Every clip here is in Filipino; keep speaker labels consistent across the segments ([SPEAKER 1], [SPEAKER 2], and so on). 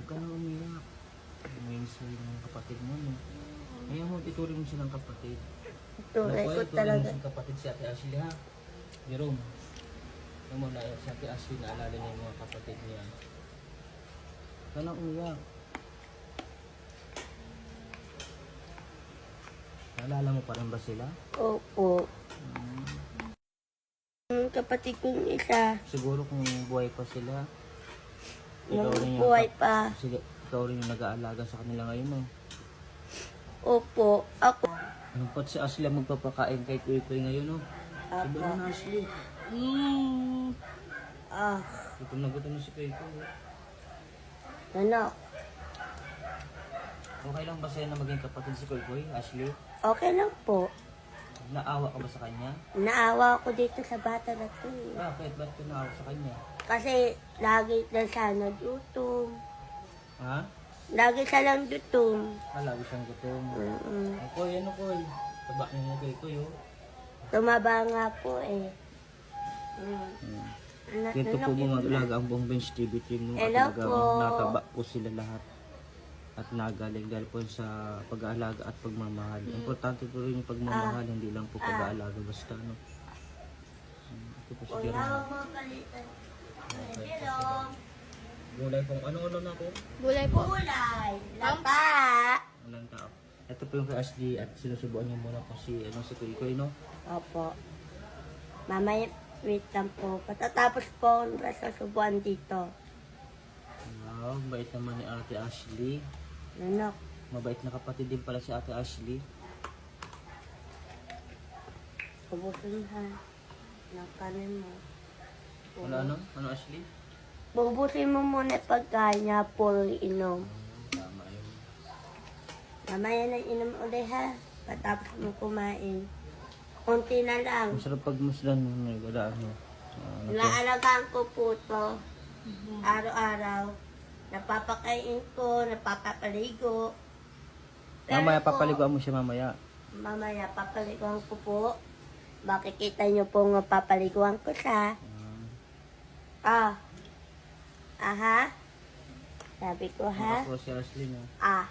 [SPEAKER 1] Huwag ka na umiyak. Umiyak sa'yo ng kapatid mo, no? Kaya mo, ituring mo silang kapatid.
[SPEAKER 2] Tunay ko talaga.
[SPEAKER 1] mo silang kapatid si Ate Ashley, ha? Jerome. Alam mo na, si Ate Ashley, naalala niya yung mga kapatid niya. Huwag ka na umiyak. Naalala mo pa rin ba sila?
[SPEAKER 2] Opo.
[SPEAKER 1] Hmm.
[SPEAKER 2] Yung kapatid kong isa,
[SPEAKER 1] Siguro kung buhay pa sila, ikaw rin yung,
[SPEAKER 2] buhay pa.
[SPEAKER 1] sila, ikaw rin yung nag-aalaga sa kanila ngayon, no?
[SPEAKER 2] Opo. Ako.
[SPEAKER 1] Pa si Ashley ang magpapakain kay Kuya Kuya ngayon, no? Sabi mo na, Ashley.
[SPEAKER 2] Mm. Ah.
[SPEAKER 1] Gutom na gutom na si Kuya Kuya.
[SPEAKER 2] Ano?
[SPEAKER 1] Okay lang ba sa'yo na maging kapatid si Kuya Kuya, Ashley?
[SPEAKER 2] Okay lang po.
[SPEAKER 1] Naawa ka ba sa kanya?
[SPEAKER 2] Naawa ako dito sa bata na to. eh.
[SPEAKER 1] Bakit? Ba't ka naawa sa kanya?
[SPEAKER 2] Kasi lagi na siya nagutom.
[SPEAKER 1] Ha?
[SPEAKER 2] Lagi siya lang gutom.
[SPEAKER 1] Ah, lagi siyang gutom.
[SPEAKER 2] Mm-mm.
[SPEAKER 1] Kuya, ano Kuya? Taba niyo mo Kuya Kuya, oh.
[SPEAKER 2] Tumaba nga po eh. Mm.
[SPEAKER 1] Hmm.
[SPEAKER 2] Anak,
[SPEAKER 1] Dito po
[SPEAKER 2] anak,
[SPEAKER 1] bumaglaga ang buong bench TV team?
[SPEAKER 2] Hello
[SPEAKER 1] at talagang
[SPEAKER 2] po.
[SPEAKER 1] nataba po sila lahat at nagaling dahil po sa pag-aalaga at pagmamahal. Importante po rin yung pagmamahal, hindi lang po pag-aalaga basta no. Hmm, Ito po si
[SPEAKER 2] Kuya,
[SPEAKER 1] Jerome.
[SPEAKER 2] mo. Hello.
[SPEAKER 1] Gulay pong ano-ano na po?
[SPEAKER 3] Gulay po.
[SPEAKER 2] Kulay. Lapa.
[SPEAKER 1] Walang tao. Ito po yung kay Ashley at sinusubuan niyo muna po si, ano, si Kuy Kuy, no?
[SPEAKER 2] Opo. Mamaya, wait lang po. Patatapos po sa subuan dito.
[SPEAKER 1] Wow, bait naman ni Ate Ashley.
[SPEAKER 2] Nanok.
[SPEAKER 1] Mabait na kapatid din pala si Ate Ashley.
[SPEAKER 2] Ubusin ha. Ng kanin mo.
[SPEAKER 1] Ano, ano? Ano, Ashley?
[SPEAKER 2] Bubusin mo muna pagkain niya, puro inom.
[SPEAKER 1] Tama yun.
[SPEAKER 2] Mamaya na inom ulit ha. Patapos mo kumain. Kunti na lang.
[SPEAKER 1] Masarap pag musdan mo may wala ano. Ah, ano po?
[SPEAKER 2] Naalagaan ko po to. Araw-araw. Napapakain ko, napapapaligo. Pero
[SPEAKER 1] Mamaya
[SPEAKER 2] po,
[SPEAKER 1] papaliguan mo siya mamaya.
[SPEAKER 2] Mamaya papaliguan ko po. Makikita niyo po nga papaliguan ko siya.
[SPEAKER 1] Ah,
[SPEAKER 2] Ah. Aha. Sabi ko ha.
[SPEAKER 1] Ako si Ashley no.
[SPEAKER 2] Ah.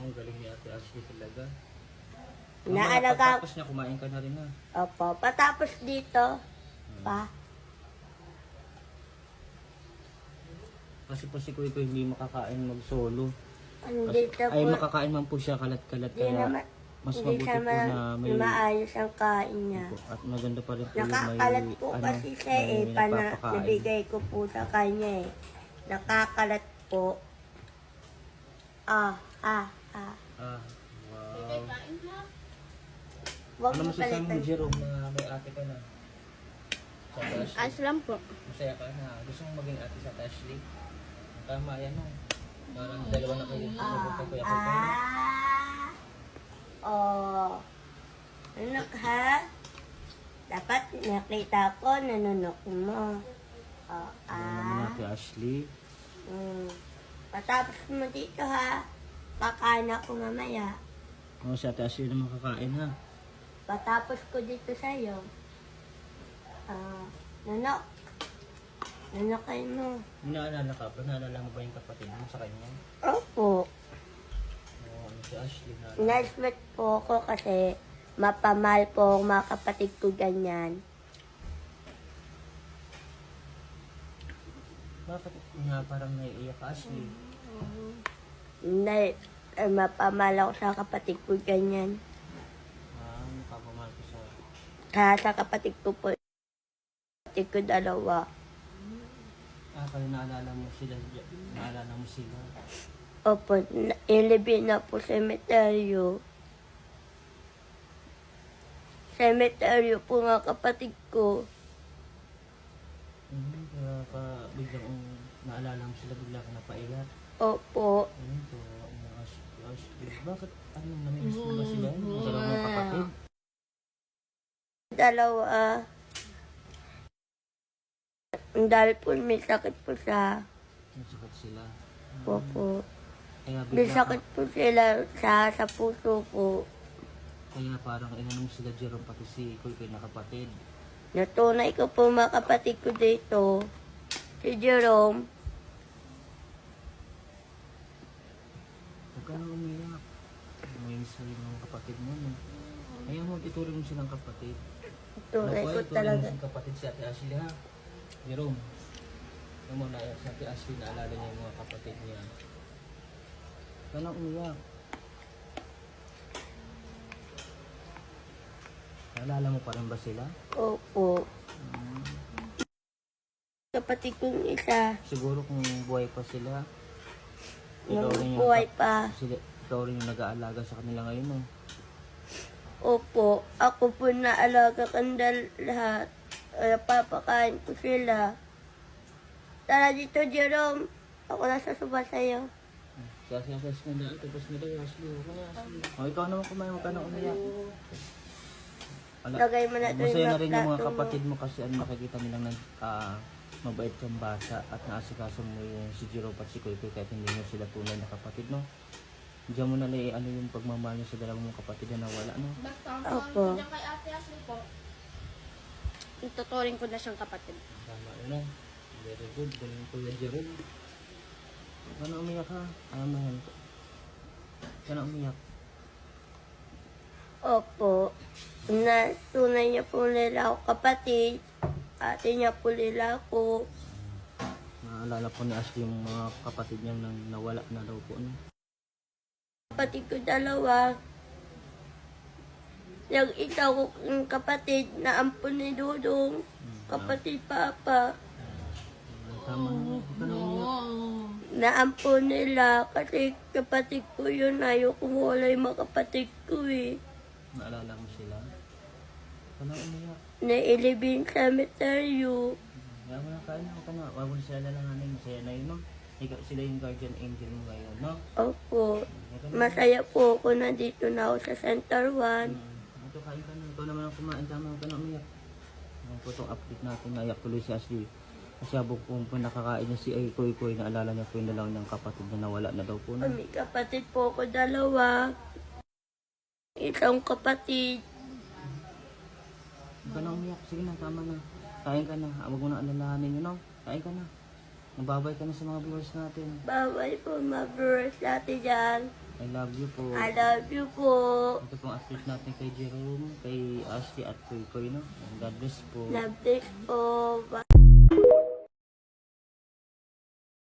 [SPEAKER 1] Ang galing ni Ate Ashley talaga.
[SPEAKER 2] Naalaga
[SPEAKER 1] Tapos niya kumain ka na rin na.
[SPEAKER 2] Opo. Patapos dito. Pa.
[SPEAKER 1] Kasi po si Kuya Kuya hindi makakain mag-solo. Kasi, ay
[SPEAKER 2] po.
[SPEAKER 1] makakain man po siya kalat-kalat
[SPEAKER 2] Hindi
[SPEAKER 1] kaya
[SPEAKER 2] naman.
[SPEAKER 1] Mas
[SPEAKER 2] hindi
[SPEAKER 1] mabuti
[SPEAKER 2] siya
[SPEAKER 1] po
[SPEAKER 2] ma-
[SPEAKER 1] na may
[SPEAKER 2] maayos ang kain niya.
[SPEAKER 1] po, at maganda pa rin po yung may
[SPEAKER 2] Nakakalat po
[SPEAKER 1] ano,
[SPEAKER 2] kasi siya
[SPEAKER 1] may
[SPEAKER 2] eh. Pana,
[SPEAKER 1] nagpapakain.
[SPEAKER 2] nabigay ko po sa kanya eh. Nakakalat po. Ah, ah, ah.
[SPEAKER 1] Ah, wow.
[SPEAKER 2] Huwag
[SPEAKER 1] Ano
[SPEAKER 2] mo
[SPEAKER 1] masasabi mo
[SPEAKER 2] palitan.
[SPEAKER 1] Jerome na may ate ka na? Sa Ashley?
[SPEAKER 3] Ayos lang po.
[SPEAKER 1] Masaya ka na. Gusto mong maging ate sa Ashley? Tama yan no. Parang dalawa na kayo. Ah, ko.
[SPEAKER 2] Ah. Oh. Anak ha? Dapat nakita ko nanunok mo. Oh,
[SPEAKER 1] Ano
[SPEAKER 2] ah.
[SPEAKER 1] ate Ashley?
[SPEAKER 2] Mm. Patapos mo dito ha. Kakain ako mamaya.
[SPEAKER 1] Oh, si ate Ashley naman kakain ha.
[SPEAKER 2] Patapos ko dito sa'yo. Ah, nanok. Nanokain mo.
[SPEAKER 1] Naalala ka ba? Naalala mo ba yung kapatid mo sa kanya?
[SPEAKER 2] Opo.
[SPEAKER 1] Si Ashley na.
[SPEAKER 2] Nice po ako kasi mapamahal po ang mga kapatid ko ganyan.
[SPEAKER 1] Bakit nga parang naiiyak ka Ashley?
[SPEAKER 2] Na, eh, mapamahal ako sa kapatid ko ganyan.
[SPEAKER 1] Ah, napapamahal ko sa...
[SPEAKER 2] Kaya sa kapatid ko po, kapatid ko dalawa.
[SPEAKER 1] Ah, kaya naalala mo sila. Naalala mo sila.
[SPEAKER 2] Opo, na- ilibin na po sa cemeteryo. Cemeteryo po nga kapatid ko.
[SPEAKER 1] Hmm, kaya ka biglang um, naalala mo sila bigla ka napaiyak.
[SPEAKER 2] Opo,
[SPEAKER 1] Ayun to, ang Ashley. Ashley. Bakit? Ano, namimiss mo ba sila? Yung dalawa mong kapatid?
[SPEAKER 2] dalawa. Dahil po may sakit po siya.
[SPEAKER 1] Nasakit sila.
[SPEAKER 2] Opo.
[SPEAKER 1] Kaya
[SPEAKER 2] May
[SPEAKER 1] bigla
[SPEAKER 2] sakit po sila sa, sa puso po.
[SPEAKER 1] Kaya parang inanong sila Jerome pati si Kuy Kuy na kapatid.
[SPEAKER 2] Natunay ko po mga kapatid ko dito. Si Jerome.
[SPEAKER 1] Huwag ka na umiyak. May sa'yo mga kapatid mo, no? Ayaw mo, ituring mo silang kapatid.
[SPEAKER 2] Tunay
[SPEAKER 1] Naku,
[SPEAKER 2] ko talaga.
[SPEAKER 1] silang kapatid si Ate Ashley, ha? Jerome. Alam mo na, si Ate Ashley, naalala niya yung mga kapatid niya. Ka na umiyak. Naalala mo pa rin ba sila?
[SPEAKER 2] Opo.
[SPEAKER 1] Hmm.
[SPEAKER 2] Kapatid kong isa,
[SPEAKER 1] Siguro kung buhay pa sila, ikaw rin
[SPEAKER 2] nung
[SPEAKER 1] yung,
[SPEAKER 2] buhay pa.
[SPEAKER 1] sila, ikaw rin yung nag-aalaga sa kanila ngayon, no?
[SPEAKER 2] Opo, ako po naalaga kandal lahat. Uh, papakain ko sila. Tara dito, Jerome. Ako nasa suba sa'yo.
[SPEAKER 1] Kasi ang first na dahil, tapos na na, Ashley. O, ikaw naman kumain, huwag ka na umiyak. Ala,
[SPEAKER 2] Lagay mo na ito
[SPEAKER 1] masaya
[SPEAKER 2] yung
[SPEAKER 1] na rin yung mga
[SPEAKER 2] plato mo.
[SPEAKER 1] kapatid mo kasi ano nakikita nilang nag, ah, mabait kang bata at naasikaso mo yung si Jiro at si Kuy Kuy kahit hindi mo sila tunay na kapatid, no? Diyan mo na lang ano yung pagmamahal niyo sa dalawang mong kapatid na nawala, no?
[SPEAKER 3] Basta ang
[SPEAKER 2] Opo.
[SPEAKER 3] Opo. kay Ate Ashley po. Ituturing ko na siyang kapatid.
[SPEAKER 1] Tama yun, no? Very good, galing Kuya Jerome. Huwag na umiyak, ha? Ano mo yan? Huwag na umiyak.
[SPEAKER 2] Opo. Na, tunay niya po nila ako kapatid. Ate niya po nila ako.
[SPEAKER 1] Naalala po ni Ashley yung mga kapatid niya nang nawala na daw po, no?
[SPEAKER 2] Kapatid ko dalawa. Yung isa ko yung kapatid na ampun ni Dudong. Kapatid Papa.
[SPEAKER 1] Tama na, huwag na umiyak.
[SPEAKER 2] Naampun nila kasi kapatid ko yun. Ayoko wala yung mga kapatid ko eh.
[SPEAKER 1] Naalala mo sila? Na umiyak.
[SPEAKER 2] Nailibing cemetery.
[SPEAKER 1] Kaya mo na kain, ka na. Huwag mo sila lalanganin. Masaya na yun, no? Ikaw, sila yung guardian angel mo ngayon, no?
[SPEAKER 2] Opo.
[SPEAKER 1] Na.
[SPEAKER 2] Masaya po ako na dito na ako sa Center 1.
[SPEAKER 1] Hmm, Ito, kain ka na. Ikaw naman ang kumain. Tama, ka na umiyak. Ang po itong update natin. Naiyak tuloy si Ashley. Kasi habang po po nakakain niya si Ay Koy Koy, naalala niya po yung dalaw niyang kapatid na nawala na daw po. No?
[SPEAKER 2] Kami kapatid po ako dalawa. Isang kapatid.
[SPEAKER 1] Huwag ka na umiyak. Sige na, tama na. Kain ka na. Huwag mo na alalahanin yun, no? Kain ka na. Magbabay ka na sa mga viewers natin.
[SPEAKER 2] Bawal po ma-verse natin dyan.
[SPEAKER 1] I love you po.
[SPEAKER 2] I love you po.
[SPEAKER 1] Ito pong update natin kay Jerome, kay Ashley at kay Koy, no? God bless po.
[SPEAKER 2] Love this po. Bye.